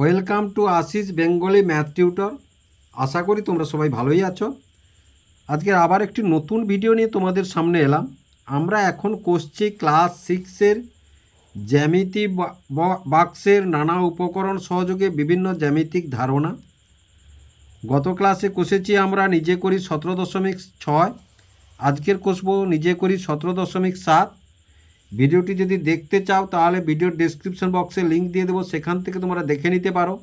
Welcome to Ashis Bengali math tutor. আশা করি তোমরা সবাই ভালোই আছো। আজকে আবার একটি নতুন ভিডিও নিয়ে তোমাদের সামনে এলাম। আমরা এখন করছি ক্লাস সিক্সের জ্যামিতি বাক্সের নানা উপকরণ সহযোগে বিভিন্ন জ্যামিতিক ধারণা। গত ক্লাসে কষেছি আমরা নিজে করি সতেরো দশমিক ছয়, আজকের কষবো নিজে করি সতেরো দশমিক সাত। ভিডিওটি যদি দেখতে চাও, তাহলে ভিডিওর ডেসক্রিপশন বক্সে লিংক দিয়ে দেবো, সেখান থেকে তোমরা দেখে নিতে পারো।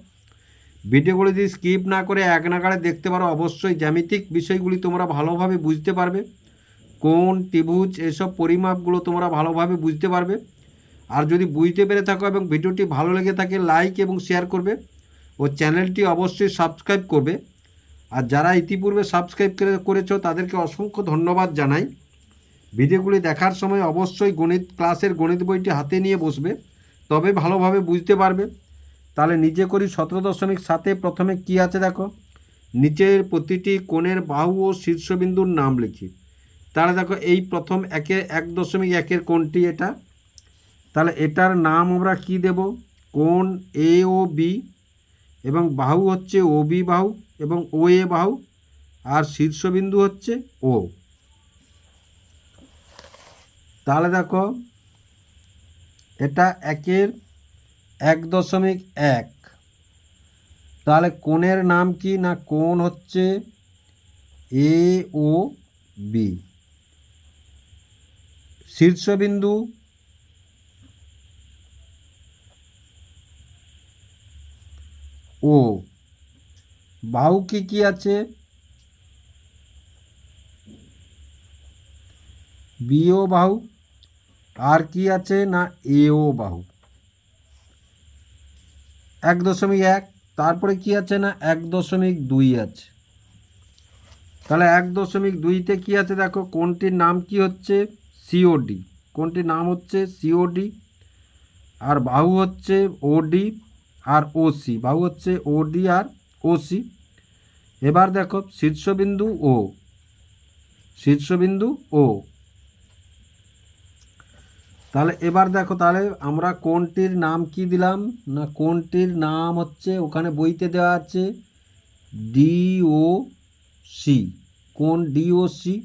ভিডিওগুলি যদি স্কিপ না করে এক নাগাড়ে দেখতে পারো, অবশ্যই জ্যামিতিক বিষয়গুলি তোমরা ভালোভাবে বুঝতে পারবে। কোন ত্রিভুজ, এসব পরিমাপগুলো তোমরা ভালোভাবে বুঝতে পারবে। আর যদি বুঝতে পেরে থাকো এবং ভিডিওটি ভালো লেগে থাকে লাইক এবং শেয়ার করবে ও চ্যানেলটি অবশ্যই সাবস্ক্রাইব করবে। আর যারা ইতিপূর্বে সাবস্ক্রাইব করে- করেছ, তাদেরকে অসংখ্য ধন্যবাদ জানাই। ভিডিওগুলি দেখার সময় অবশ্যই গণিত ক্লাসের গণিত বইটি হাতে নিয়ে বসবে, তবে ভালোভাবে বুঝতে পারবে। তাহলে নিজে করি সতেরো দশমিক সাতে প্রথমে কি আছে দেখো? নিচের প্রতিটি কোণের বাহু ও শীর্ষবিন্দুর নাম লিখি। তাহলে দেখো এই প্রথম একে এক দশমিক একের কোণটি এটা। তাহলে এটার নাম আমরা কি দেব? কোণ এ ও বি এবং বাহু হচ্ছে ও বি বাহু এবং ও এ বাহু, আর শীর্ষবিন্দু হচ্ছে ও তাহলে দেখো, এটা একের এক দশমিক এক। তাহলে কোণের নাম কি না কোণ হচ্ছে এ ও বি শীর্ষবিন্দু ও বাহু কি কি আছে? বিও বাহু। আর কি আছে না এও বাহু? এক দশমিক এক, তারপরে কি আছে না এক দশমিক দুই আছে? তাহলে এক দশমিক দুইতে কি আছে দেখো, কোনটির নাম কি হচ্ছে? সিওডি কোনটির নাম হচ্ছে? সিওডি আর বাহু হচ্ছে ওডি আর ওসি বাহু হচ্ছে ওডি আর ওসি এবার দেখো, শীর্ষবিন্দু ও শীর্ষবিন্দু ও তাহলে এবার দেখো, তাহলে আমরা কোনটির নাম কি দিলাম? না, কোনটির নাম হচ্ছে, ওখানে বইতে দেওয়া আছে ডিও সি কোন ডিও সি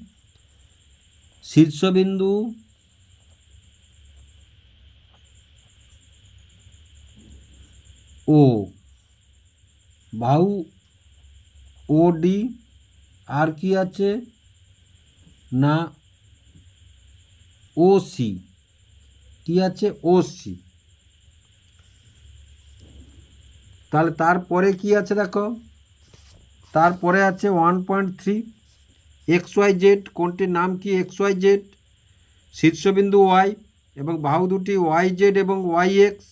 শীর্ষবিন্দু ও বাহু ও ডি আর কি আছে? না ও সি কি আছে? ও সি তাহলে তারপরে কি আছে দেখো? তারপরে আছে one point three X Y Z কোনটির নাম কি? এক্স ওয়াই জেড শীর্ষবিন্দু ওয়াই এবং বাহু দুটি ওয়াই জেড এবং ওয়াই এক্স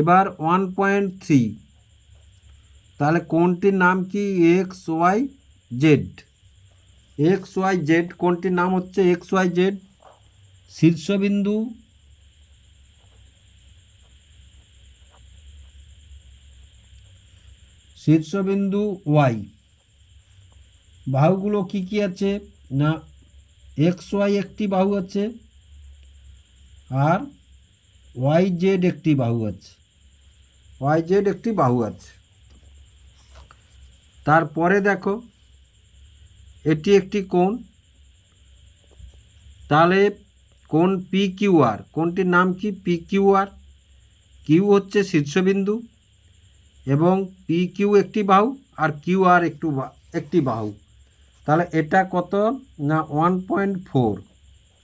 এবার ওয়ান পয়েন্ট থ্রি তাহলে কোনটির নাম কি? X Y Z X Y Z কোনটির নাম হচ্ছে এক্স ওয়াই জেড শীর্ষবিন্দু শীর্ষবিন্দু ওয়াই বাহুগুলো কি কি আছে? না এক্স ওয়াই একটি বাহু আছে আর ওয়াই জেড একটি বাহু আছে। ওয়াই জেড একটি বাহু আছে। তারপরে দেখো এটি একটি কোণ। তাহলে কোণ পি কিউ আর কোনটির নাম কি? পি কিউ আর কিউ হচ্ছে শীর্ষবিন্দু এবং পি কিউ একটি বাহু আর কিউ আর একটু একটি বাহু। তাহলে এটা কত না ওয়ান পয়েন্ট ফোর?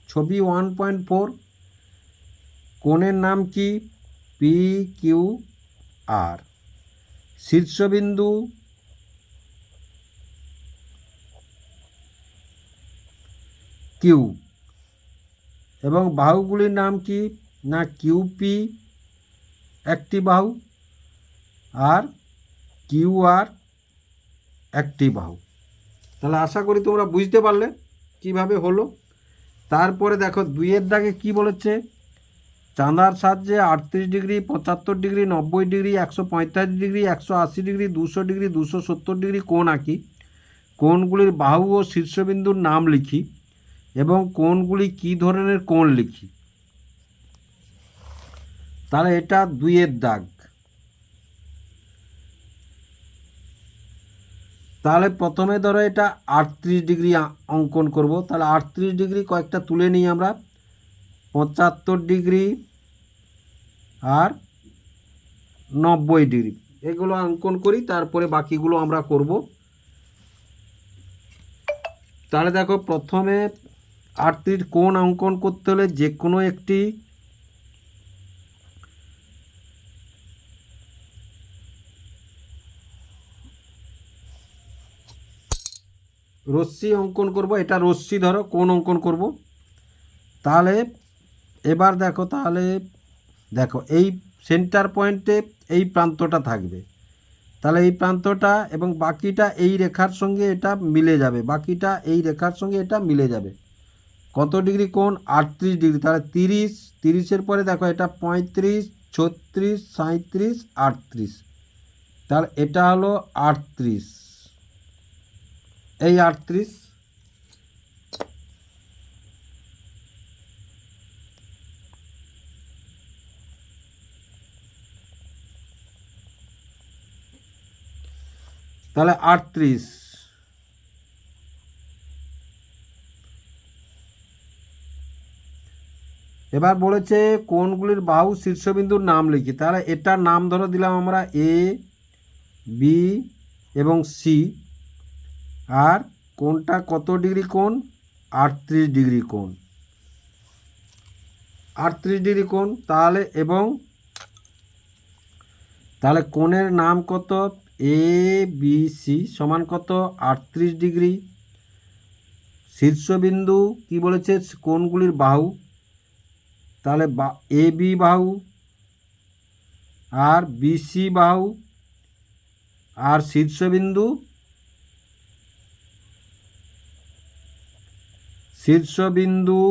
ছবি ওয়ান পয়েন্ট ফোর। কোণের নাম কি? পি কিউ আর শীর্ষবিন্দু কিউ। এবং বাহুগুলির নাম কি? না কিউপি, একটি বাহু, আর কিউ আর একটি বাহু। তাহলে আশা করি তোমরা বুঝতে পারলে কীভাবে হলো। তারপরে দেখো, দুইয়ের দাগে কি বলেছে? চাঁদার সাহায্যে আটত্রিশ ডিগ্রি, পঁচাত্তর ডিগ্রি, নব্বই ডিগ্রি, একশো পঁয়তাল্লিশ ডিগ্রি, একশো আশি ডিগ্রি, দুশো ডিগ্রি, দুশো সত্তর ডিগ্রি কোণ আঁকি। কোণগুলির বাহু ও শীর্ষবিন্দুর নাম লিখি। এবং কোণগুলি কী ধরনের কোণ লিখি? তাহলে এটা দুইয়ের দাগ। তাহলে প্রথমে ধরো এটা আটত্রিশ ডিগ্রি অঙ্কন করব। তাহলে আটত্রিশ ডিগ্রি কয়েকটা তুলে নিই আমরা। পঁচাত্তর ডিগ্রি আর নব্বই ডিগ্রি। এগুলো অঙ্কন করি, তারপরে বাকিগুলো আমরা করব। তাহলে দেখো প্রথমে আটত্রিশ কোণ অঙ্কন করতে হলে যে কোনো একটি রশ্মি অঙ্কন করব। এটা রশ্মি ধরো কোন অঙ্কন করব। তাহলে এবার দেখো, তাহলে দেখো, এই সেন্টার পয়েন্টে এই প্রান্তটা থাকবে। তাহলে এই প্রান্তটা এবং বাকিটা এই রেখার সঙ্গে এটা মিলে যাবে। বাকিটা এই রেখার সঙ্গে এটা মিলে যাবে। কত ডিগ্রি কোণ? আটত্রিশ ডিগ্রি। তাহলে তিরিশ, তিরিশের পরে দেখো এটা পঁয়ত্রিশ, ছত্রিশ সাঁত্রিশ আটত্রিশ। তাহলে এটা হলো আটত্রিশ। এই আটত্রিশ। তাহলে আটত্রিশ। এবার বলেছে কোনগুলির বাহু শীর্ষবিন্দুর নাম লিখি। তাহলে এটার নাম ধরে দিলাম আমরা এ বি এবং সি আর কোনটা কত ডিগ্রি কোণ? আটত্রিশ ডিগ্রি কোণ। আটত্রিশ ডিগ্রি কোণ, তাহলে এবং তাহলে কোণের নাম কত? এ বি সি সমান কত? আটত্রিশ ডিগ্রি। শীর্ষবিন্দু কি বলেছে? কোণগুলির বাহু তাহলে এ বি বাহু, আর বিসি বাহু, আর শীর্ষবিন্দু শীর্ষবিন্দু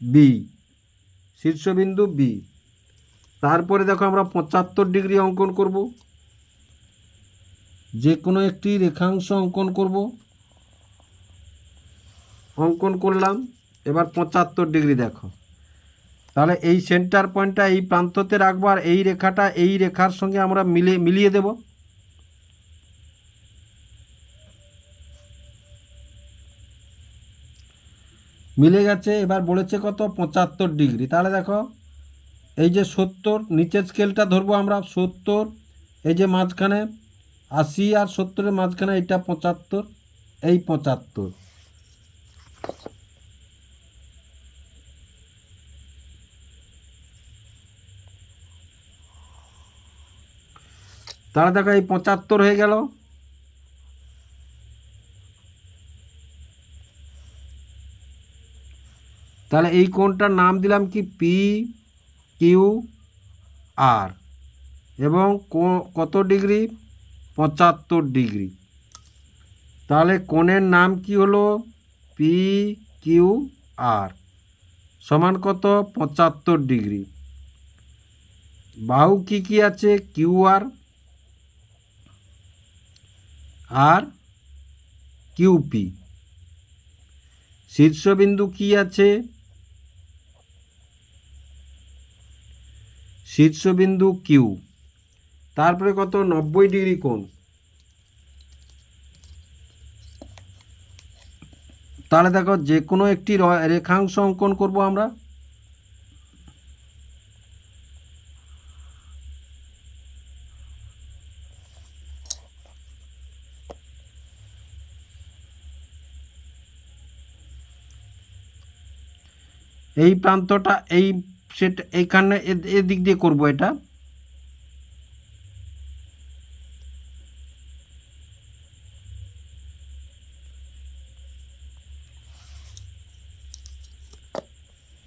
বি শীর্ষবিন্দু বি তারপরে দেখো আমরা পঁচাত্তর ডিগ্রি অঙ্কন করব। যে কোনো একটি রেখাংশ অঙ্কন করব। অঙ্কন করলাম, এবার পঁচাত্তর ডিগ্রি দেখো। তাহলে এই সেন্টার পয়েন্টটা এই প্রান্ততে রাখব আর এই রেখাটা এই রেখার সঙ্গে আমরা মিলে, মিলিয়ে দেব। মিলে গেছে, এবার বলেছে কত? পঁচাত্তর ডিগ্রি। তাহলে দেখো, এই যে সত্তর, নিচের স্কেলটা ধরবো আমরা, সত্তর, এই যে মাঝখানে আশি আর সত্তরের মাঝখানে এটা পঁচাত্তর, এই পঁচাত্তর। তাহলে দেখো এই পঁচাত্তর হয়ে গেল। তাহলে এই কোণটার নাম দিলাম কি? পি কিউ আর এবং কত ডিগ্রি? পঁচাত্তর ডিগ্রি। তাহলে কোণের নাম কি হলো? পি কিউ আর সমান কত? পঁচাত্তর ডিগ্রি। বাহু কি কি আছে? Q R R Q P. শীর্ষবিন্দু কি আছে? শীর্ষবিন্দু কিউ তারপরে কত? নব্বই ডিগ্রি কোণ। তাহলে দেখো, যে কোনো একটি রেখাংশ অঙ্কন করব আমরা। এই প্রান্তটা, এই সেটা এইখানে এদিক দিয়ে করব এটা।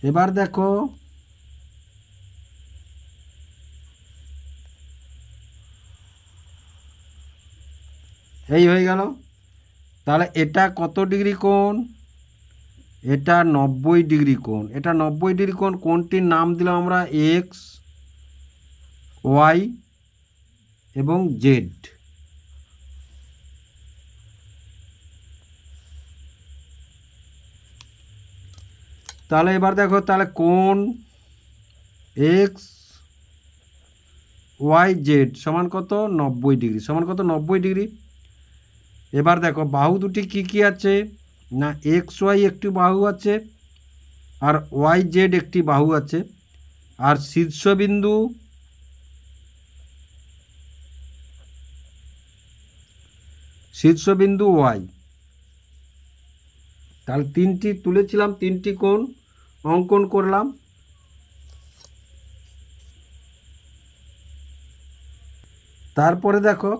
এবার দেখো, এই হয়ে গেল। তাহলে এটা কত ডিগ্রি কোণ? এটা নব্বই ডিগ্রি কোণ। এটা নব্বই ডিগ্রি কোণ, কোণটির নাম দিলাম আমরা এক্স, ওয়াই এবং জেড। তাহলে এবার দেখো, তাহলে কোণ এক্স, ওয়াই, জেড সমান কত? নব্বই ডিগ্রি। সমান কত? নব্বই ডিগ্রি। এবার দেখো, বাহু দুটি কি কি আছে? না এক্স ওয়াই একটি বাহু আছে আর ওয়াই জেড একটি বাহু আছে। আর শীর্ষবিন্দু শীর্ষবিন্দু ওয়াই। তাহলে তিনটি তুলেছিলাম, তিনটি কোণ, অঙ্কন করলাম। তারপরে দেখো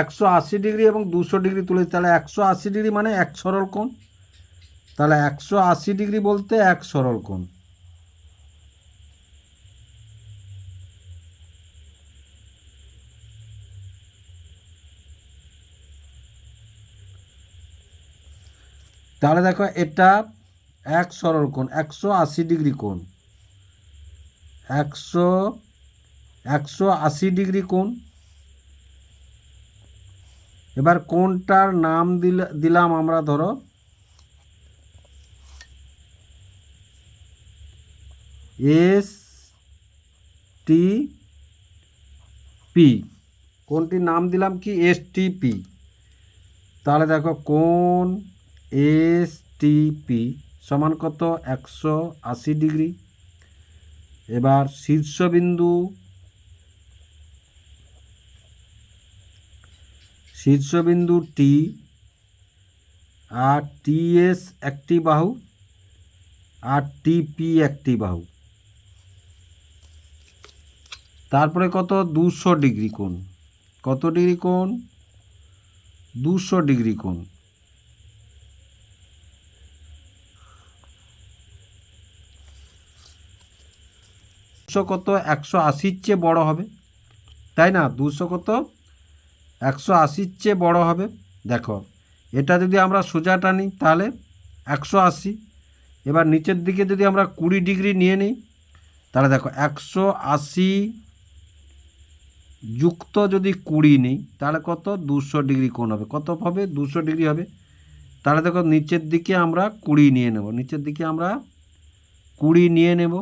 একশো আশি ডিগ্রি এবং দুশো ডিগ্রি তুলেছি তাহলে একশো আশি ডিগ্রি মানে এক সরল কোণ। তাহলে একশো আশি ডিগ্রি বলতে এক সরল কোণ। তাহলে দেখো এটা এক সরল কোণ, একশো আশি ডিগ্রি কোণ। একশো একশো আশি ডিগ্রি কোণ। এবার কোনটার নাম দিল, দিলাম আমরা ধরো। এস টি পি কোনটির নাম দিলাম কি? এস টি পি তাহলে দেখো কোন এস টি পি সমান কত? একশো আশি ডিগ্রি। এবার শীর্ষবিন্দু শীর্ষবিন্দু টি আর টিএস একটি বাহু আর টিপি একটি বাহু। তারপরে কত? দুশো ডিগ্রি কোণ। কত ডিগ্রি কোণ? দুশো ডিগ্রি কোণ। কত? একশো আশির চেয়ে বড় হবে। তাই না? দুশো কত? একশো আশির চেয়ে বড় হবে। দেখো, এটা যদি আমরা সোজা টানি তাহলে একশো আশি। এবার নিচের দিকে যদি আমরা কুড়ি ডিগ্রি নিয়ে নিই, তাহলে দেখো, একশো আশি যুক্ত যদি কুড়ি নিই, তাহলে কত? দুশো ডিগ্রি কোণ হবে। কত হবে? দুশো ডিগ্রি হবে। তাহলে দেখো, নিচের দিকে আমরা কুড়ি নিয়ে নেব। নিচের দিকে আমরা কুড়ি নিয়ে নেব।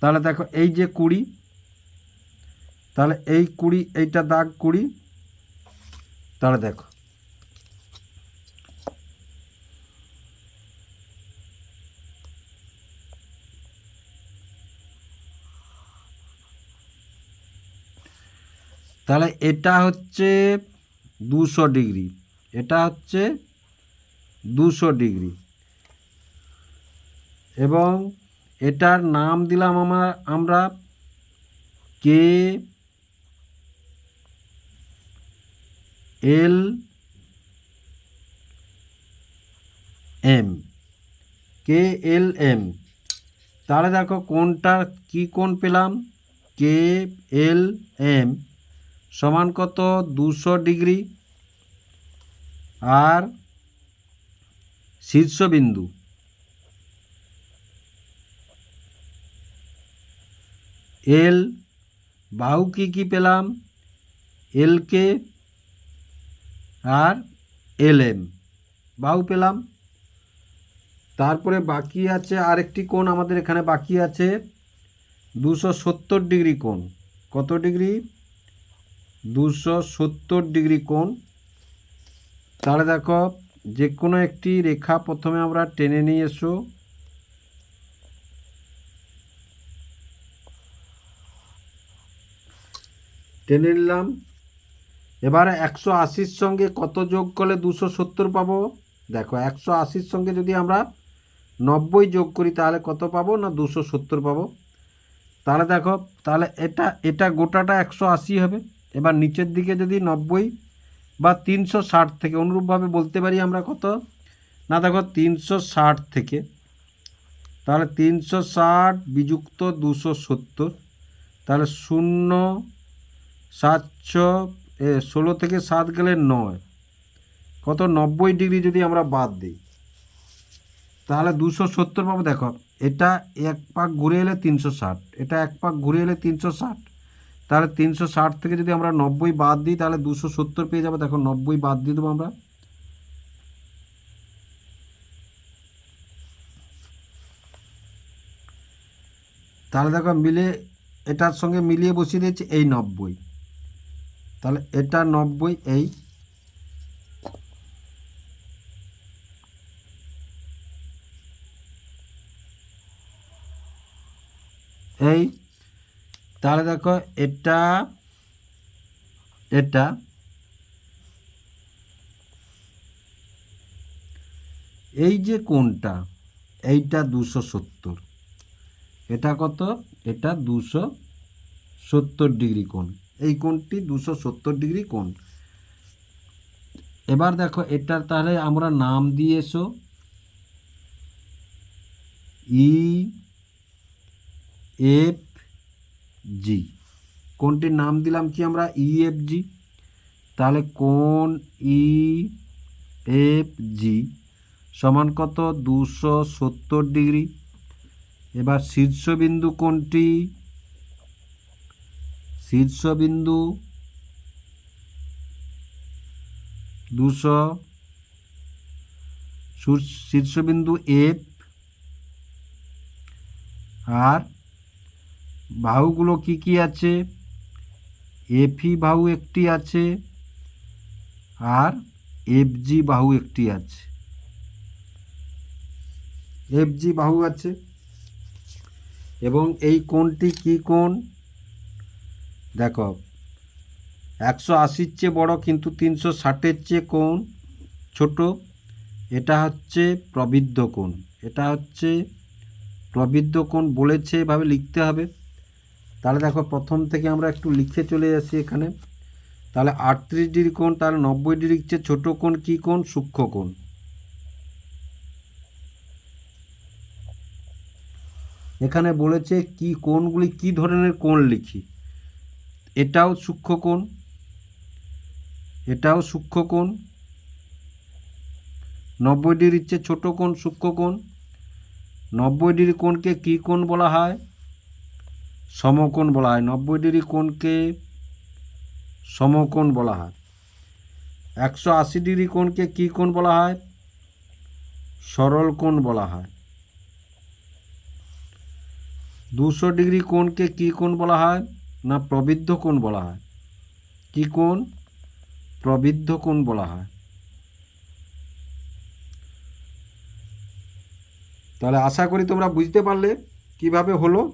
তাহলে দেখো, এই যে কুড়ি তাহলে এই কুড়ি, এইটা দাগ কুড়ি। তাহলে দেখো। তাহলে এটা হচ্ছে দুশো ডিগ্রি। এটা হচ্ছে দুশো ডিগ্রি। এবং এটার নাম দিলাম আমরা আমরা কে এল, এম। কে এল, এম। তাহলে দেখো কোনটা, কি কোণ পেলাম? কে এল, এম সমান কত? দুশো ডিগ্রি। আর শীর্ষবিন্দু। এল, বাহু কি কি পেলাম? এলকে আর এল এম বাহু পেলাম। তারপরে বাকি আছে আরেকটি কোণ আমাদের এখানে বাকি আছে। দুশো সত্তর ডিগ্রি কোণ। কত ডিগ্রি? দুশো সত্তর ডিগ্রি কোণ। তাহলে দেখো যে কোনো একটি রেখা প্রথমে আমরা টেনে নিয়ে এসো। টেনে নিলাম। এবারে একশো আশির সঙ্গে কত যোগ করলে দুশো সত্তর পাবো? দেখো, একশো আশির সঙ্গে যদি আমরা নব্বই যোগ করি, তাহলে কত পাবো না দুশো সত্তর পাবো? তাহলে দেখো, তাহলে এটা এটা গোটাটা একশো আশি হবে। এবার নিচের দিকে যদি নব্বই বা তিনশো ষাট থেকে, অনুরূপভাবে বলতে পারি আমরা কত? না, দেখো, তিনশো ষাট থেকে। তাহলে তিনশো ষাট বিযুক্ত দুশো সত্তর। তাহলে শূন্য, সাতশো ষোলো থেকে সাত গেলে নয়। কত? নব্বই ডিগ্রি যদি আমরা বাদ দিই, তাহলে দুশো সত্তর পাবো। দেখো, এটা এক পাক ঘুরে এলে তিনশো ষাট, এটা এক পাক ঘুরে এলে তিনশো ষাট। তাহলে তিনশো ষাট থেকে যদি আমরা নব্বই বাদ দিই, তাহলে দুশো সত্তর পেয়ে যাব। দেখো, নব্বই বাদ দিয়ে দেবো আমরা। তাহলে দেখো মিলে এটার সঙ্গে মিলিয়ে বসিয়ে দিয়েছি এই নব্বই। তাহলে এটা নব্বই, এই এই, তাহলে দেখো এটা এটা এই যে কোনটা এইটা দুশো সত্তর। এটা কত? এটা দুশো সত্তর ডিগ্রি কোণ। এই কোণটি দুশো সত্তর ডিগ্রি কোণ। এবার দেখো, এটার তাহলে আমরা নাম দিয়ে এসো। E, F, G. কোনটির নাম দিলাম কি আমরা? E, F, G. তাহলে কোন ই, এফ, জি সমান কত? দুশো সত্তর ডিগ্রি। এবার শীর্ষবিন্দু কোনটি শীর্ষবিন্দু দুশো শীর্ষবিন্দু এফ আর বাহুগুলো কি কি আছে? এফি বাহু একটি আছে, আর এফজি বাহু একটি আছে। এফজি বাহু আছে। এবং এই কোণটি কি কোণ? দেখো, একশো আশির চেয়ে বড় কিন্তু তিনশো ষাটের চেয়ে কোণ ছোট। এটা হচ্ছে প্রবৃদ্ধ কোণ। এটা হচ্ছে প্রবৃদ্ধ কোণ বলেছে, এভাবে লিখতে হবে। তাহলে দেখো, প্রথম থেকে আমরা একটু লিখে চলে আসি এখানে। তাহলে আটত্রিশ ডিগ্রি কোণ, তাহলে নব্বই ডিগ্রির চেয়ে ছোটো কোণ কী কোণ? সূক্ষ্ম কোণ। এখানে বলেছে কি কোণগুলি, কি ধরনের কোণ লিখি? এটাও সূক্ষ্ম কোণ, এটাও সূক্ষ্ম কোণ, নব্বই ডিগ্রির চেয়ে ছোটো কোণ সূক্ষ্ম কোণ, নব্বই ডিগ্রি কোণকে কী কোণ বলা হয়? সমকোণ বলা হয়। নব্বই ডিগ্রি কোণকে সমকোণ বলা হয়। একশো আশি ডিগ্রি কোণকে কী কোণ বলা হয়? সরল কোণ বলা হয়। দুশো ডিগ্রি কোণকে কী কোণ বলা হয়? না প্রবৃদ্ধ কোণ বলা হয়? কি কোণ? প্রবৃদ্ধ কোণ বলা হয়। তাহলে আশা করি তোমরা বুঝতে পারলে কীভাবে হলো।